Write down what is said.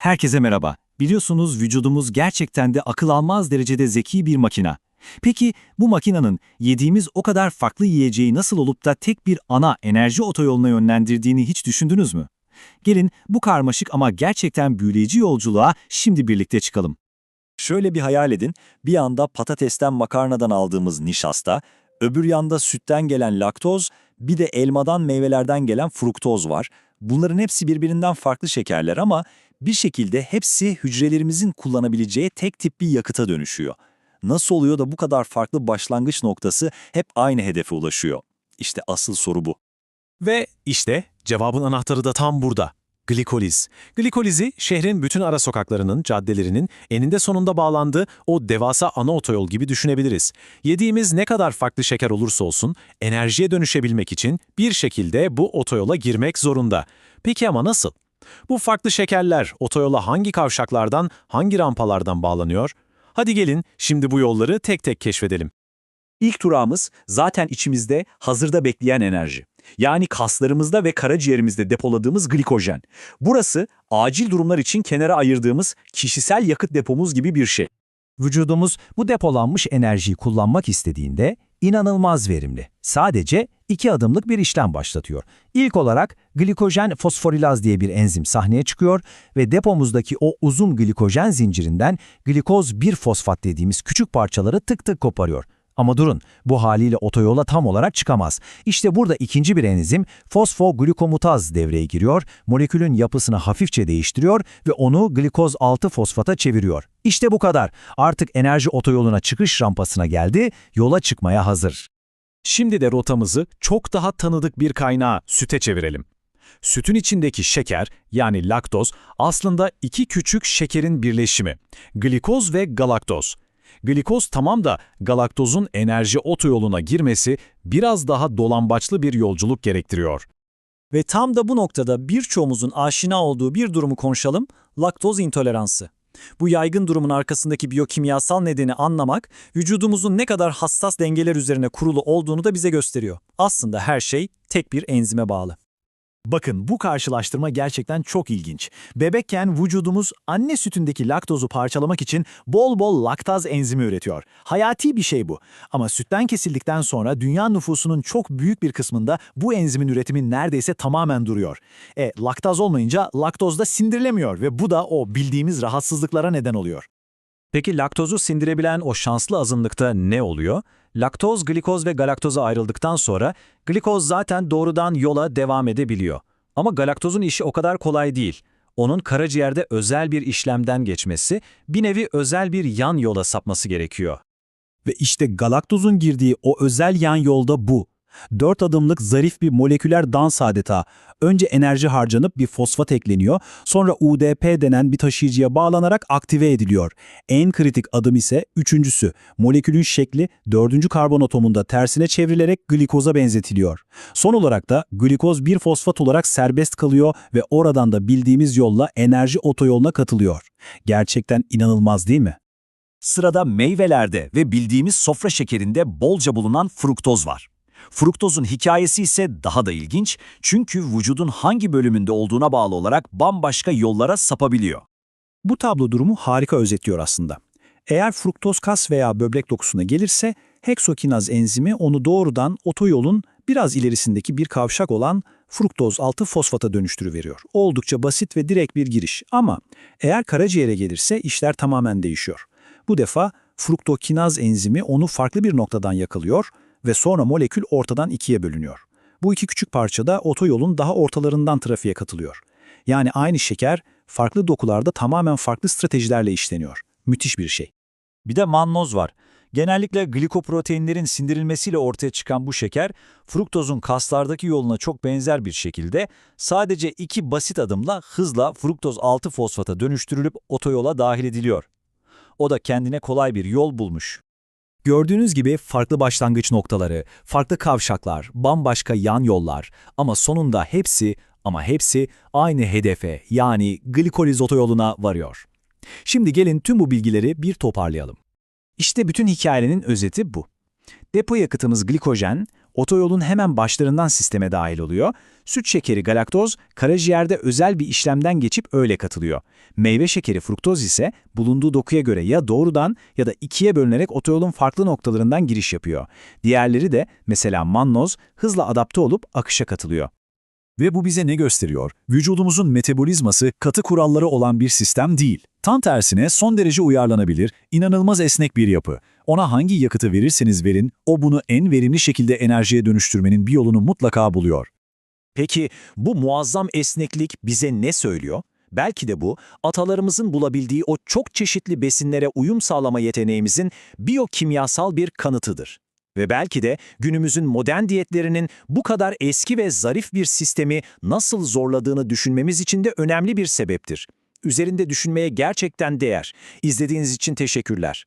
Herkese merhaba. Biliyorsunuz vücudumuz gerçekten de akıl almaz derecede zeki bir makina. Peki bu makinanın yediğimiz o kadar farklı yiyeceği nasıl olup da tek bir ana enerji otoyoluna yönlendirdiğini hiç düşündünüz mü? Gelin bu karmaşık ama gerçekten büyüleyici yolculuğa şimdi birlikte çıkalım. Şöyle bir hayal edin, bir yanda patatesten makarnadan aldığımız nişasta, öbür yanda sütten gelen laktoz, bir de elmadan meyvelerden gelen fruktoz var. Bunların hepsi birbirinden farklı şekerler ama bir şekilde hepsi hücrelerimizin kullanabileceği tek tip bir yakıta dönüşüyor. Nasıl oluyor da bu kadar farklı başlangıç noktası hep aynı hedefe ulaşıyor? İşte asıl soru bu. Ve işte cevabın anahtarı da tam burada. Glikoliz. Glikolizi şehrin bütün ara sokaklarının, caddelerinin eninde sonunda bağlandığı o devasa ana otoyol gibi düşünebiliriz. Yediğimiz ne kadar farklı şeker olursa olsun enerjiye dönüşebilmek için bir şekilde bu otoyola girmek zorunda. Peki ama nasıl? Bu farklı şekerler otoyola hangi kavşaklardan, hangi rampalardan bağlanıyor? Hadi gelin şimdi bu yolları tek tek keşfedelim. İlk durağımız zaten içimizde hazırda bekleyen enerji. Yani kaslarımızda ve karaciğerimizde depoladığımız glikojen. Burası acil durumlar için kenara ayırdığımız kişisel yakıt depomuz gibi bir şey. Vücudumuz bu depolanmış enerjiyi kullanmak istediğinde inanılmaz verimli. Sadece iki adımlık bir işlem başlatıyor. İlk olarak glikojen fosforilaz diye bir enzim sahneye çıkıyor ve depomuzdaki o uzun glikojen zincirinden glikoz 1-fosfat dediğimiz küçük parçaları tık tık koparıyor. Ama durun, bu haliyle otoyola tam olarak çıkamaz. İşte burada ikinci bir enzim fosfoglukomutaz devreye giriyor, molekülün yapısını hafifçe değiştiriyor ve onu glikoz 6-fosfata çeviriyor. İşte bu kadar. Artık enerji otoyoluna çıkış rampasına geldi, yola çıkmaya hazır. Şimdi de rotamızı çok daha tanıdık bir kaynağa, süte çevirelim. Sütün içindeki şeker, yani laktoz, aslında iki küçük şekerin birleşimi. Glikoz ve galaktoz. Glikoz tamam da galaktozun enerji otoyoluna girmesi biraz daha dolambaçlı bir yolculuk gerektiriyor. Ve tam da bu noktada birçoğumuzun aşina olduğu bir durumu konuşalım, laktoz intoleransı. Bu yaygın durumun arkasındaki biyokimyasal nedeni anlamak, vücudumuzun ne kadar hassas dengeler üzerine kurulu olduğunu da bize gösteriyor. Aslında her şey tek bir enzime bağlı. Bakın bu karşılaştırma gerçekten çok ilginç. Bebekken vücudumuz anne sütündeki laktozu parçalamak için bol bol laktaz enzimi üretiyor. Hayati bir şey bu. Ama sütten kesildikten sonra dünya nüfusunun çok büyük bir kısmında bu enzimin üretimi neredeyse tamamen duruyor. E laktaz olmayınca laktoz da sindirilemiyor ve bu da o bildiğimiz rahatsızlıklara neden oluyor. Peki laktozu sindirebilen o şanslı azınlıkta ne oluyor? Laktoz, glikoz ve galaktoza ayrıldıktan sonra glikoz zaten doğrudan yola devam edebiliyor. Ama galaktozun işi o kadar kolay değil. Onun karaciğerde özel bir işlemden geçmesi, bir nevi özel bir yan yola sapması gerekiyor. Ve işte galaktozun girdiği o özel yan yolda bu. Dört adımlık zarif bir moleküler dans adeta. Önce enerji harcanıp bir fosfat ekleniyor, sonra UDP denen bir taşıyıcıya bağlanarak aktive ediliyor. En kritik adım ise üçüncüsü. Molekülün şekli dördüncü karbon atomunda tersine çevrilerek glikoza benzetiliyor. Son olarak da glikoz bir fosfat olarak serbest kalıyor ve oradan da bildiğimiz yolla enerji otoyoluna katılıyor. Gerçekten inanılmaz değil mi? Sırada meyvelerde ve bildiğimiz sofra şekerinde bolca bulunan fruktoz var. Fruktozun hikayesi ise daha da ilginç çünkü vücudun hangi bölümünde olduğuna bağlı olarak bambaşka yollara sapabiliyor. Bu tablo durumu harika özetliyor aslında. Eğer fruktoz kas veya böbrek dokusuna gelirse heksokinaz enzimi onu doğrudan otoyolun biraz ilerisindeki bir kavşak olan fruktoz 6 fosfata dönüştürüveriyor. Oldukça basit ve direkt bir giriş ama eğer karaciğere gelirse işler tamamen değişiyor. Bu defa fruktokinaz enzimi onu farklı bir noktadan yakalıyor ve sonra molekül ortadan ikiye bölünüyor. Bu iki küçük parça da otoyolun daha ortalarından trafiğe katılıyor. Yani aynı şeker farklı dokularda tamamen farklı stratejilerle işleniyor. Müthiş bir şey. Bir de mannoz var. Genellikle glikoproteinlerin sindirilmesiyle ortaya çıkan bu şeker, fruktozun kaslardaki yoluna çok benzer bir şekilde sadece iki basit adımla hızla fruktoz 6 fosfata dönüştürülüp otoyola dahil ediliyor. O da kendine kolay bir yol bulmuş. Gördüğünüz gibi farklı başlangıç noktaları, farklı kavşaklar, bambaşka yan yollar ama sonunda hepsi ama hepsi aynı hedefe yani glikoliz otoyoluna varıyor. Şimdi gelin tüm bu bilgileri bir toparlayalım. İşte bütün hikayenin özeti bu. Depo yakıtımız glikojen, otoyolun hemen başlarından sisteme dahil oluyor. Süt şekeri galaktoz karaciğerde özel bir işlemden geçip öyle katılıyor. Meyve şekeri fruktoz ise bulunduğu dokuya göre ya doğrudan ya da ikiye bölünerek otoyolun farklı noktalarından giriş yapıyor. Diğerleri de mesela mannoz hızla adapte olup akışa katılıyor. Ve bu bize ne gösteriyor? Vücudumuzun metabolizması katı kuralları olan bir sistem değil. Tam tersine son derece uyarlanabilir, inanılmaz esnek bir yapı. Ona hangi yakıtı verirseniz verin, o bunu en verimli şekilde enerjiye dönüştürmenin bir yolunu mutlaka buluyor. Peki bu muazzam esneklik bize ne söylüyor? Belki de bu, atalarımızın bulabildiği o çok çeşitli besinlere uyum sağlama yeteneğimizin biyokimyasal bir kanıtıdır. Ve belki de günümüzün modern diyetlerinin bu kadar eski ve zarif bir sistemi nasıl zorladığını düşünmemiz için de önemli bir sebeptir. Üzerinde düşünmeye gerçekten değer. İzlediğiniz için teşekkürler.